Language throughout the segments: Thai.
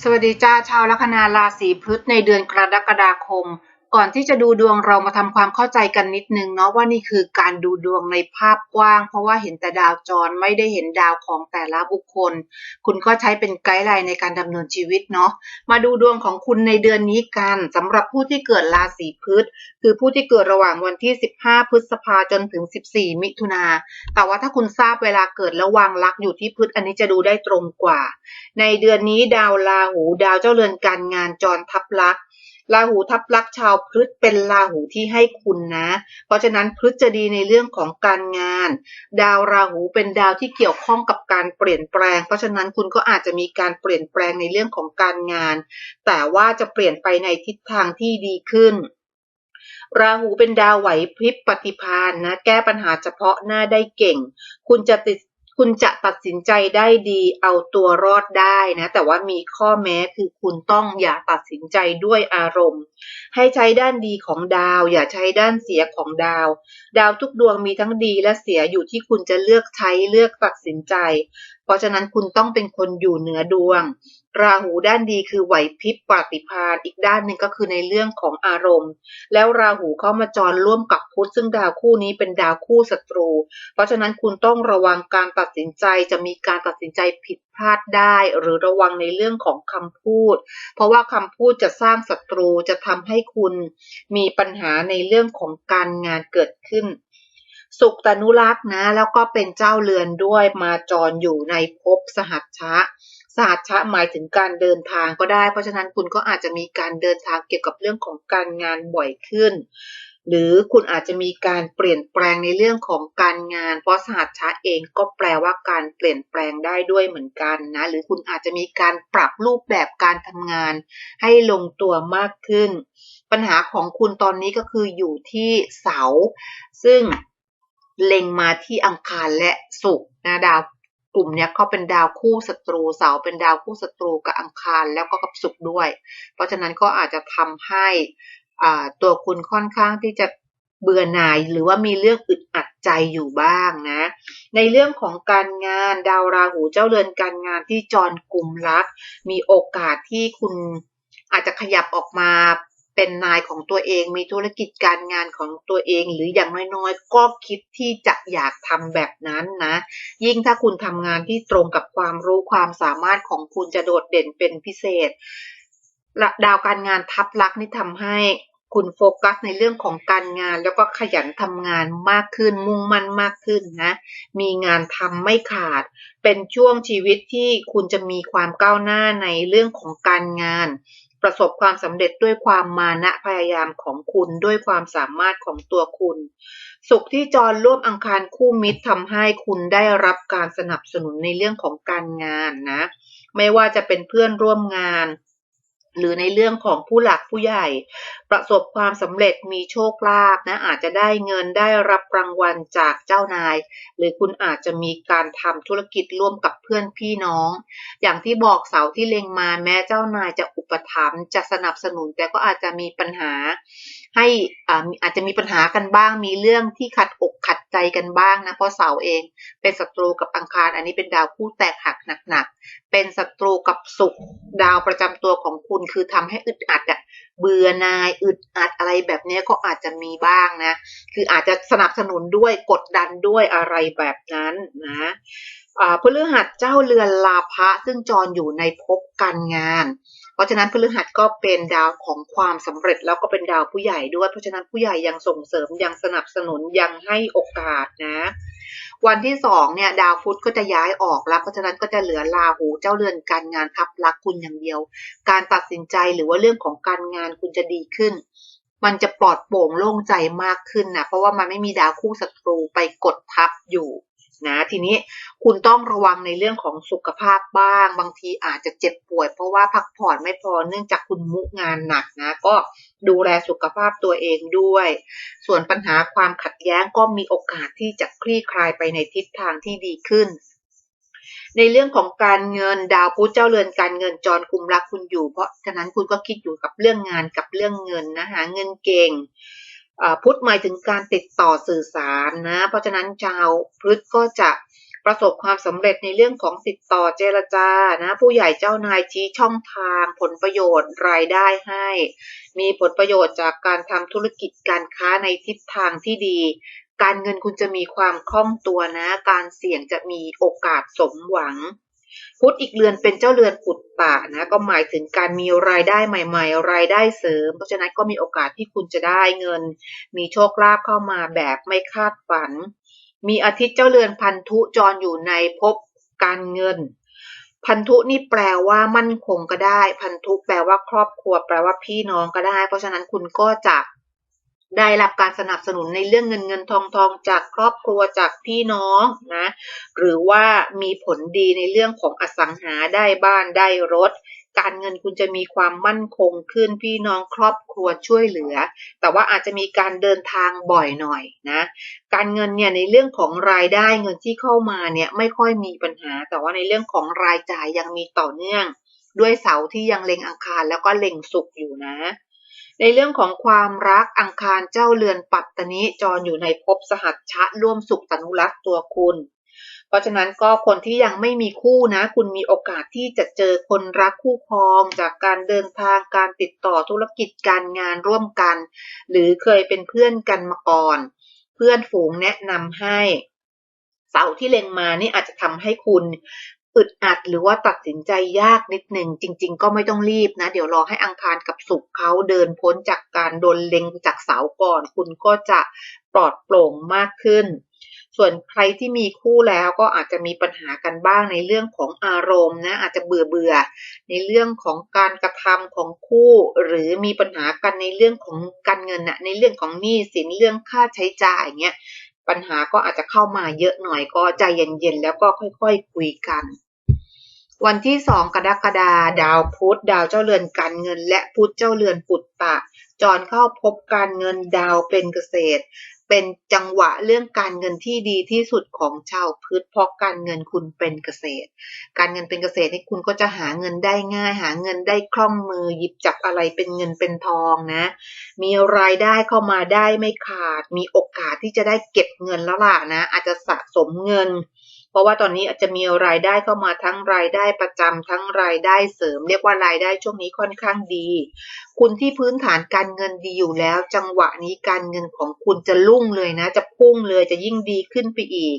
สวัสดีจ้าชาวลัคนาราศีพฤษในเดือนกรกฎาคม ก่อนที่จะดูดวงเรามาทำความเข้าใจกันนิดนึงเนาะว่านี่คือการดูดวงในภาพกว้าง เพราะว่าเห็นแต่ดาวจรไม่ได้เห็นดาวของแต่ละบุคคล คุณก็ใช้เป็นไกด์ไลน์ในการดำเนินชีวิตเนาะมาดูดวงของคุณในเดือนนี้กันสำหรับผู้ที่เกิดราศีพฤษคือผู้ที่เกิดระหว่างวันที่ 15 พฤษภาจนถึง 14 มิถุนาแต่ว่าถ้าคุณทราบเวลาเกิดแล้วางลักอยู่ที่พฤษอันนี้จะดูได้ตรงกว่า ในเดือนนี้ดาวราหู ดาวเจ้าเรือนการงานจรทับลักษ์ ราหูทับลักชาวพฤษเป็นราหูที่ให้คุณนะ เพราะฉะนั้นพฤษจะดีในเรื่องของการงาน ดาวราหูเป็นดาวที่เกี่ยวข้องกับการเปลี่ยนแปลง เพราะฉะนั้นคุณก็อาจจะมีการเปลี่ยนแปลงในเรื่องของการงาน แต่ว่าจะเปลี่ยนไปในทิศทางที่ดีขึ้นราหูเป็นดาวไหวพริบปฏิภาณนะ แก้ปัญหาเฉพาะหน้าได้เก่ง คุณจะติด คุณจะตัดสินใจได้ดีเอาตัวรอดได้นะ แต่ว่ามีข้อแม้คือคุณต้องอย่าตัดสินใจด้วยอารมณ์ ให้ใช้ด้านดีของดาว อย่าใช้ด้านเสียของดาว ดาวทุกดวงมีทั้งดีและเสียอยู่ที่คุณจะเลือกใช้เลือกตัดสินใจ เพราะฉะนั้นคุณต้องเป็นคนอยู่เหนือดวง ราหูด้านดีคือไหวพริบปฏิภาณอีกด้านหนึ่งก็คือในเรื่องของอารมณ์ แล้วราหูเข้ามาจรร่วมกับพุธซึ่งดาวคู่นี้เป็นดาวคู่ศัตรู เพราะฉะนั้นคุณต้องระวังการตัดสินใจจะมีการตัดสินใจผิดพลาดได้ หรือระวังในเรื่องของคำพูด เพราะว่าคำพูดจะสร้างศัตรูจะทำให้คุณมีปัญหาในเรื่องของการงานเกิดขึ้น สุขตนุรักษ์นะ แล้วก็เป็นเจ้าเรือนด้วยมาจรอยู่ในภพสหัชชะสหัชชะหมายถึงการเดินทางก็ได้ เพราะฉะนั้นคุณก็อาจจะมีการเดินทางเกี่ยวกับเรื่องของการงานบ่อยขึ้น หรือคุณอาจจะมีการเปลี่ยนแปลงในเรื่องของการงาน เพราะสหัชชะเองก็แปลว่าการเปลี่ยนแปลงได้ด้วยเหมือนกันนะ หรือคุณอาจจะมีการปรับรูปแบบการทำงาน ให้ลงตัวมากขึ้น ปัญหาของคุณตอนนี้ก็คืออยู่ที่เสา ซึ่ง เล็งมาที่อังคารและศุกร์นะดาวกลุ่มนี้เขาเป็นดาวคู่ศัตรูเสาเป็นดาวคู่ศัตรูกับอังคารแล้วก็กับศุกร์ด้วย เพราะฉะนั้นก็อาจจะทำให้ตัวคุณค่อนข้างที่จะเบื่อหน่ายหรือว่ามีเรื่องอึดอัดใจอยู่บ้างนะ ในเรื่องของการงานดาวราหูเจ้าเรือนการงานที่จรกลุ่มรัก มีโอกาสที่คุณอาจจะขยับออกมา เป็นนายของตัวเองมีธุรกิจการงานของตัวเอง หรืออย่างน้อยๆ ก็คิดที่จะอยากทำแบบนั้นนะ ยิ่งถ้าคุณทำงานที่ตรงกับความรู้ความสามารถของคุณจะโดดเด่นเป็นพิเศษดาวการงานทับลักษณ์นี่ทำให้คุณโฟกัสในเรื่องของการงานแล้วก็ขยันทำงานมากขึ้นมุ่งมั่นมากขึ้นนะ มีงานทำไม่ขาด เป็นช่วงชีวิตที่คุณจะมีความก้าวหน้าในเรื่องของการงาน ประสบความสำเร็จด้วยความมานะพยายามของคุณด้วยความสามารถของตัวคุณ สุขที่จรร่วมอังคารคู่มิตรทำให้คุณได้รับการสนับสนุนในเรื่องของการงานนะ ไม่ว่าจะเป็นเพื่อนร่วมงาน หรือในเรื่องของผู้หลักผู้ใหญ่ ประสบความสำเร็จมีโชคลาภนะอาจจะได้เงินได้รับรางวัลจากเจ้านาย หรือคุณอาจจะมีการทำธุรกิจร่วมกับเพื่อนพี่น้อง อย่างที่บอกเสาที่เล็งมาแม้เจ้านายจะอุปถัมภ์จะสนับสนุนแต่ก็อาจจะมีปัญหา ให้อ่าอาจจะมีปัญหากันบ้าง มีเรื่องที่ขัดอกขัดใจกันบ้างนะเพราะเสาเองเป็นศัตรูกับอังคาร อันนี้เป็นดาวคู่แตกหักหนักๆเป็นศัตรูกับศุกร์ดาวประจำตัวของคุณ คือทำให้อึดอัดอะเบื่อนายอึดอัดอะไรแบบนี้ก็อาจจะมีบ้างนะ คืออาจจะสนับสนุนด้วยกดดันด้วยอะไรแบบนั้นนะอ่าพฤหัสเจ้าเรือนลาภะซึ่งจรอยู่ในภพการงาน เพราะฉะนั้นพฤหัสก็เป็นดาวของความสำเร็จแล้วก็เป็นดาวผู้ใหญ่ด้วย เพราะฉะนั้นผู้ใหญ่ยังส่งเสริมยังสนับสนุนยังให้โอกาสนะ วันที่สองเนี่ยดาวพุธก็จะย้ายออกแล้ว เพราะฉะนั้นก็จะเหลือราหูเจ้าเรือนการงานทับลักคุณอย่างเดียว การตัดสินใจหรือว่าเรื่องของการงานคุณจะดีขึ้น มันจะปลอดโปร่งโล่งใจมากขึ้นนะเพราะว่ามันไม่มีดาวคู่ศัตรูไปกดทับอยู่ นะทีนี้คุณต้องระวังในเรื่องของสุขภาพบ้าง บางทีอาจจะเจ็บป่วย เพราะว่าพักผ่อนไม่พอเนื่องจากคุณมุงานหนักนะ ก็ดูแลสุขภาพตัวเองด้วย ส่วนปัญหาความขัดแย้งก็มีโอกาสที่จะคลี่คลายไปในทิศทางที่ดีขึ้นในเรื่องของการเงินดาวพุธเจ้าเรือนการเงินจรคุมรักคุณอยู่ เพราะฉะนั้นคุณก็คิดอยู่กับเรื่องงานกับเรื่องเงินนะหาเงินเก่ง พุธหมายถึงการติดต่อสื่อสารนะ เพราะฉะนั้นชาวพฤษก็จะประสบความสำเร็จในเรื่องของติดต่อเจรจานะ ผู้ใหญ่เจ้านายชี้ช่องทาง ผลประโยชน์รายได้ให้ มีผลประโยชน์จากการทำธุรกิจการค้าในทิศทางที่ดี การเงินคุณจะมีความคล่องตัวนะ การเสี่ยงจะมีโอกาสสมหวัง พุธอีกเรือนเป็นเจ้าเรือนปุตตะนะก็หมายถึงการมีรายได้ใหม่ ๆ รายได้เสริม เพราะฉะนั้นก็มีโอกาสที่คุณจะได้เงิน มีโชคลาภเข้ามาแบบไม่คาดฝัน มีอาทิตย์เจ้าเรือนพันธุจรอยู่ในภพการเงิน พันธุนี่แปลว่ามั่นคงก็ได้ พันธุแปลว่าครอบครัว แปลว่าพี่น้องก็ได้ เพราะฉะนั้นคุณก็จะ ได้รับการสนับสนุนในเรื่องเงินเงินทองทองจากครอบครัวจากพี่น้องนะหรือว่ามีผลดีในเรื่องของอสังหาได้บ้านได้รถ การเงินคุณจะมีความมั่นคงขึ้นพี่น้องครอบครัวช่วยเหลือ แต่ว่าอาจจะมีการเดินทางบ่อยหน่อยนะการเงินเนี่ยในเรื่องของรายได้เงินที่เข้ามาเนี่ยไม่ค่อยมีปัญหา แต่ว่าในเรื่องของรายจ่ายยังมีต่อเนื่อง ด้วยเสาที่ยังเล็งอังคารแล้วก็เล็งศุกอยู่นะ ในเรื่องของความรักอังคารเจ้าเรือนปัตตนิจรอยู่ในภพสหัชชะร่วมสุขตนุรักษ์ตัวคุณ เพราะฉะนั้นก็คนที่ยังไม่มีคู่นะ คุณมีโอกาสที่จะเจอคนรักคู่ครอง จากการเดินทางการติดต่อธุรกิจการงานร่วมกัน หรือเคยเป็นเพื่อนกันมาก่อน เพื่อนฝูงแนะนำให้เสาที่เล็งมานี่อาจจะทำให้คุณ อึดอัดหรือว่าตัดสินใจยากนิดหนึ่งจริง ๆ ก็ไม่ต้องรีบนะ เดี๋ยวรอให้อังคารกับศุกร์เขาเดินพ้นจากการโดนเล็งจากเสาก่อน คุณก็จะปลอดโปร่งมากขึ้น ส่วนใครที่มีคู่แล้วก็อาจจะมีปัญหากันบ้างในเรื่องของอารมณ์นะอาจจะเบื่อเบื่อในเรื่องของการกระทำของคู่ หรือมีปัญหากันในเรื่องของการเงินนะในเรื่องของหนี้สินเรื่องค่าใช้จ่ายเงี้ย ปัญหาก็อาจจะเข้ามาเยอะหน่อยก็ใจเย็นๆแล้วก็ค่อยๆคุยกัน วันที่2กรกฎาดาวพุธดาวเจ้าเรือนการเงิน และพุธเจ้าเรือนปุตตะ จรเข้าพบการเงินดาวเป็นเกษตร เป็นจังหวะเรื่องการเงินที่ดีที่สุดของชาวพืชเพราะการเงินคุณเป็นเกษตร การเงินเป็นเกษตรนี่คุณก็จะหาเงินได้ง่าย หาเงินได้คล่องมือหยิบจับอะไรเป็นเงินเป็นทองนะ มีรายได้เข้ามาได้ไม่ขาด มีโอกาสที่จะได้เก็บเงินแล้วล่ะนะ อาจจะสะสมเงิน เพราะว่าตอนนี้อาจจะมีรายได้เข้ามาทั้งรายได้ประจำทั้งรายได้เสริม เรียกว่ารายได้ช่วงนี้ค่อนข้างดี คุณที่พื้นฐานการเงินดีอยู่แล้ว จังหวะนี้การเงินของคุณจะรุ่งเลยนะ จะพุ่งเลยจะยิ่งดีขึ้นไปอีก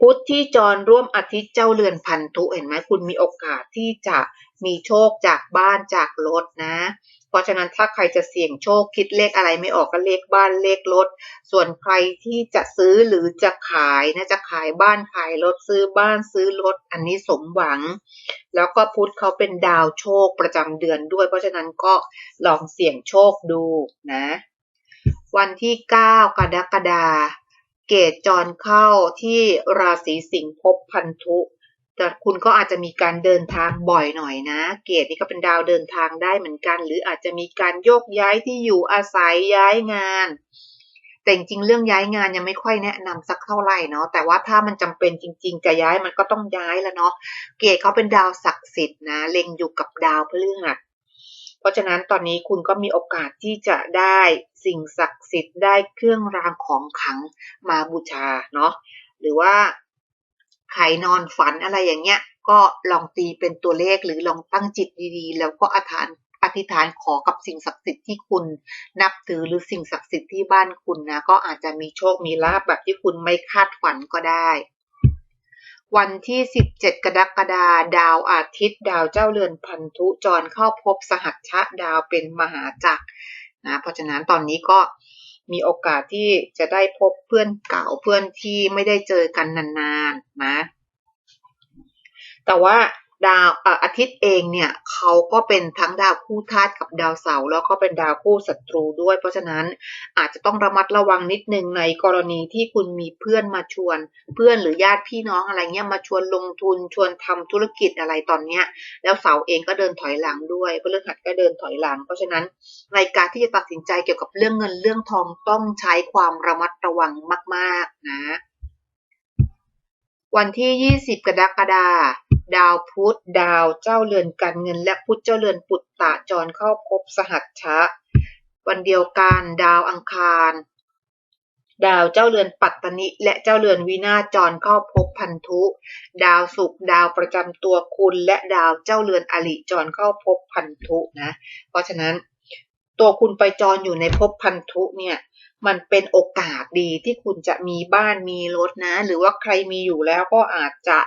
พุทธที่จรร่วมอาทิตย์เจ้าเรือนพันธุเห็นไหมคุณมีโอกาสที่จะมีโชคจากบ้านจากรถนะ เพราะฉะนั้นถ้าใครจะเสี่ยงโชคคิดเลขอะไรไม่ออกก็เลขบ้านเลขรถ ส่วนใครที่จะซื้อหรือจะขายนะจะขายบ้านขายรถซื้อบ้านซื้อรถอันนี้สมหวัง แล้วก็พุธเขาเป็นดาวโชคประจำเดือนด้วย เพราะฉะนั้นก็ลองเสี่ยงโชคดูนะ วันที่ 9 กรกฎาเกตจรเข้าที่ราศีสิงห์ภพพันธุ แต่คุณก็อาจจะมีการเดินทางบ่อยหน่อยนะ เกตนี่ก็เป็นดาวเดินทางได้เหมือนกัน หรืออาจจะมีการโยกย้ายที่อยู่อาศัยย้ายงาน แต่จริงเรื่องย้ายงานยังไม่ค่อยแนะนำสักเท่าไหร่เนาะแต่ว่าถ้ามันจำเป็นจริง ๆ จะย้ายมันก็ต้องย้ายแล้วเนาะเกตเขาเป็นดาวศักดิ์สิทธิ์นะเล็งอยู่กับดาวพฤหัสเพราะฉะนั้นตอนนี้คุณก็มีโอกาสที่จะได้สิ่งศักดิ์สิทธิ์ได้เครื่องรางของขลังมาบูชาเนาะหรือว่า ใครนอนฝันอะไรอย่างเงี้ย ก็ลองตีเป็นตัวเลขหรือลองตั้งจิตดีๆ แล้วก็อธิษฐานอธิษฐานขอกับสิ่งศักดิ์สิทธิ์ที่คุณนับถือหรือสิ่งศักดิ์สิทธิ์ที่บ้านคุณนะ ก็อาจจะมีโชคมีลาภแบบที่คุณไม่คาดฝันก็ได้ วันที่ 17 กรกฎาดาวอาทิตย์ ดาวเจ้าเรือนพันธุจรเข้าพบสหัชชะดาวเป็นมหาจักรนะเพราะฉะนั้นตอนนี้ก็ มีโอกาสที่จะได้พบเพื่อนเก่าเพื่อนที่ไม่ได้เจอกันนานๆนะ แต่ว่า ดาวอาทิตย์เองเนี่ยเขาก็เป็นทั้งดาวคู่ธาตุกับดาวเสาร์แล้วก็เป็นดาวคู่ศัตรูด้วย เพราะฉะนั้นอาจจะต้องระมัดระวังนิดนึงในกรณีที่คุณมีเพื่อนมาชวน เพื่อนหรือญาติพี่น้องอะไรเงี้ยมาชวนลงทุนชวนทำธุรกิจอะไรตอนเนี้ยแล้วเสาร์เองก็เดินถอยหลังด้วยพฤหัสก็เดินถอยหลัง เพราะฉะนั้นในการที่จะตัดสินใจเกี่ยวกับเรื่องเงินเรื่องทองต้องใช้ความระมัดระวังมาก ๆ นะ วันที่ 20 กรกฎาคมดาวพุธดาวเจ้าเรือนการเงิน และพุธเจ้าเรือนปุตตะจรเข้าพบสหัชชะ วันเดียวกันดาวอังคาร ดาวเจ้าเรือนปัตตนิ และเจ้าเรือนวินาจรเข้าพบพันธุ ดาวศุกร์ดาวประจำตัวคุณ และดาวเจ้าเรือนอริจรเข้าพบพันธุนะ เพราะฉะนั้น ตัวคุณไปจรอยู่ในภพพันธุเนี่ย มันเป็นโอกาสดีที่คุณจะมีบ้านมีรถนะ หรือว่าใครมีอยู่แล้วก็อาจจะ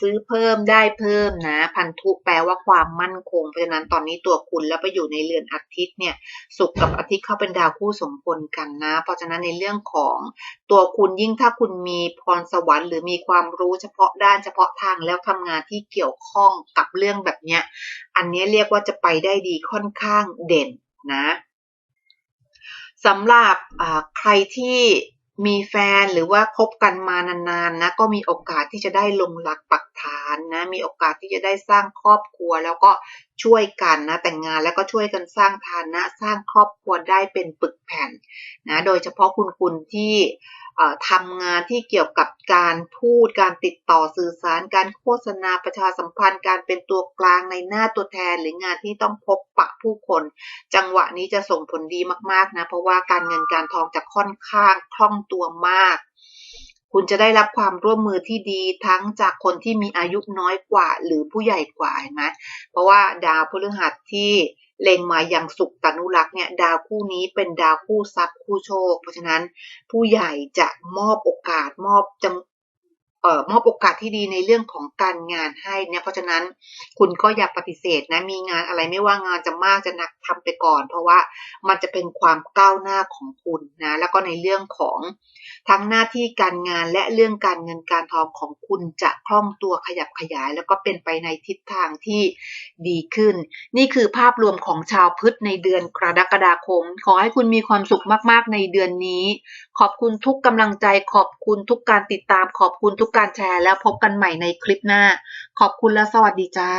ซื้อเพิ่มได้เพิ่มนะ พันธุแปลว่าความมั่นคง เพราะฉะนั้นตอนนี้ตัวคุณแล้วไปอยู่ในเรือนอาทิตย์เนี่ยศุกับอาทิตย์เข้าเป็นดาวคู่สมพลกันนะ เพราะฉะนั้นในเรื่องของตัวคุณยิ่งถ้าคุณมีพรสวรรค์ หรือมีความรู้เฉพาะด้านเฉพาะทางแล้วทำงานที่เกี่ยวข้องกับเรื่องแบบเนี้ยอันนี้เรียกว่าจะไปได้ดีค่อนข้างเด่นนะ สำหรับใครที่มีแฟนหรือว่าคบกันมานานๆนะก็มีโอกาสที่จะได้ลงหลักปักฐานนะมีโอกาสที่จะได้สร้างครอบครัวแล้วก็ช่วยกันนะแต่งงานแล้วก็ช่วยกันสร้างฐานะ สร้างครอบครัวได้เป็นปึกแผ่นนะโดยเฉพาะคุณคุณที่ ทำงานที่เกี่ยวกับการพูด การติดต่อสื่อสาร การโฆษณาประชาสัมพันธ์ การเป็นตัวกลางในหน้าตัวแทน หรืองานที่ต้องพบปะผู้คน จังหวะนี้จะส่งผลดีมากๆนะเพราะว่าการเงินการทองจะค่อนข้างคล่องตัวมาก คุณจะได้รับความร่วมมือที่ดีทั้งจากคนที่มีอายุน้อยกว่า หรือผู้ใหญ่กว่าเห็นไหมเพราะว่าดาวพฤหัสที่ เล็งมาอย่างสุขตนุรักษ์เนี่ยดาวคู่นี้เป็นดาวคู่ทรัพย์คู่โชค เพราะฉะนั้นผู้ใหญ่จะมอบโอกาสมอบจเออมอบโอกาสที่ดีในเรื่องของการงานให้เนี่ยเพราะฉะนั้นคุณก็อย่าปฏิเสธนะมีงานอะไรไม่ว่างานจะมากจะหนักทำไปก่อน เพราะว่ามันจะเป็นความก้าวหน้าของคุณนะแล้วก็ในเรื่องของทั้งหน้าที่การงานและเรื่องการเงินการทองของคุณจะคล่องตัวขยับขยาย แล้วก็เป็นไปในทิศทางที่ดีขึ้น นี่คือภาพรวมของชาวพฤษในเดือนกรกฎาคม ขอให้คุณมีความสุขมากๆในเดือนนี้ ขอบคุณทุกกำลังใจขอบคุณทุกการติดตามขอบคุณทุกการแชร์แล้วพบกันใหม่ในคลิปหน้า ขอบคุณและสวัสดีจ้า